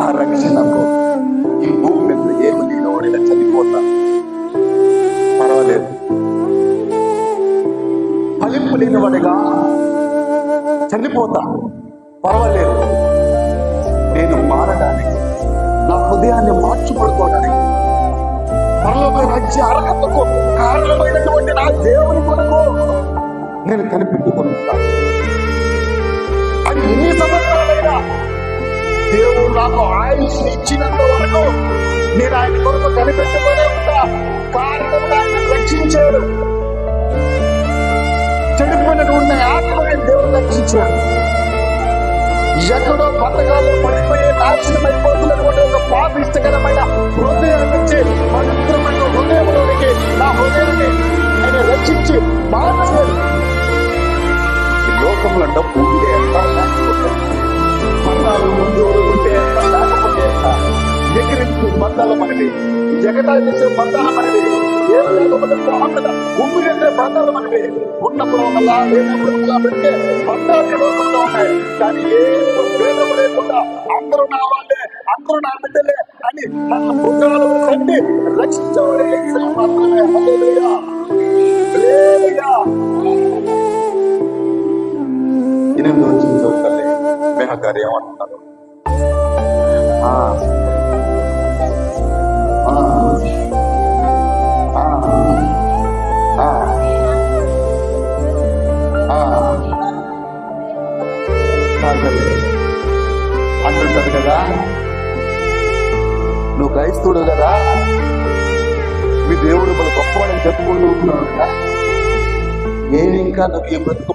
ఆ రక్షణకు ఈ భూమి మీద ఏమి లేనివాడిగా చనిపోతా. పర్వాలేదు. ఫలింపు లేనివాడిగా చనిపోతా. పర్వాలేదు. నేను మారడానికి నా హృదయాన్ని మార్చుకోవడానికి పరలోక రాజ్య అర్హతకు కారణమైనటువంటి నా దేవుని కొరకు నేను కనిపెట్టుకుని ఉంటాను అది ఎన్ని సంవత్సరాలైనా నాకు ఆయుష్ ఇచ్చినంత వరకు నేను ఆయన కొరకు కనిపెట్టుకునే ఉంటా కారణం ఆయన రక్షించాడు. చెడిపోయినట్టు ఉన్న ఆత్మని దేవుడు రక్షించాడు. ఎక్కడో పథకాలు పడిపోయి నాశనం అయిపోతున్నటువంటి ఒక పాపిష్టకరమైన హృదయం నుంచి పవిత్రమైన హృదయంలోనికి నా హృదయాన్ని ఆయన రక్షించి మార్చాడు లోకంలో డబ్బు ఎగిరించు బంధాలు మనవి జగటాలు చేసే బంధాలు మనకి ఏం లేకపోతే బాగుండదా ఉమ్మిరెత్తే బంధాలు మనవి ఉన్నప్పుడు ఒకలా లేనప్పుడు ఒకలా పెట్టే బంధాలు లోకంలో ఉన్నాయి కానీ ఏ భేదం లేకుండా అందరూ నా వాళ్ళే అందరూ నా బిడ్డలే అని మన పుత్రాలు కండి రక్షించబడే మాత్రమే. ఎనిమిది వచ్చిన ఏమంటున్నారు ఉంటుంది అంటుంటది కదా. నువ్వు క్రైస్తవుడు కదా. మీ దేవుడు మన గొప్పవాడని చెప్పుకుంటూ ఉంటున్నాడు కదా. నేను ఇంకా నాకు ఈ బ్రతుకు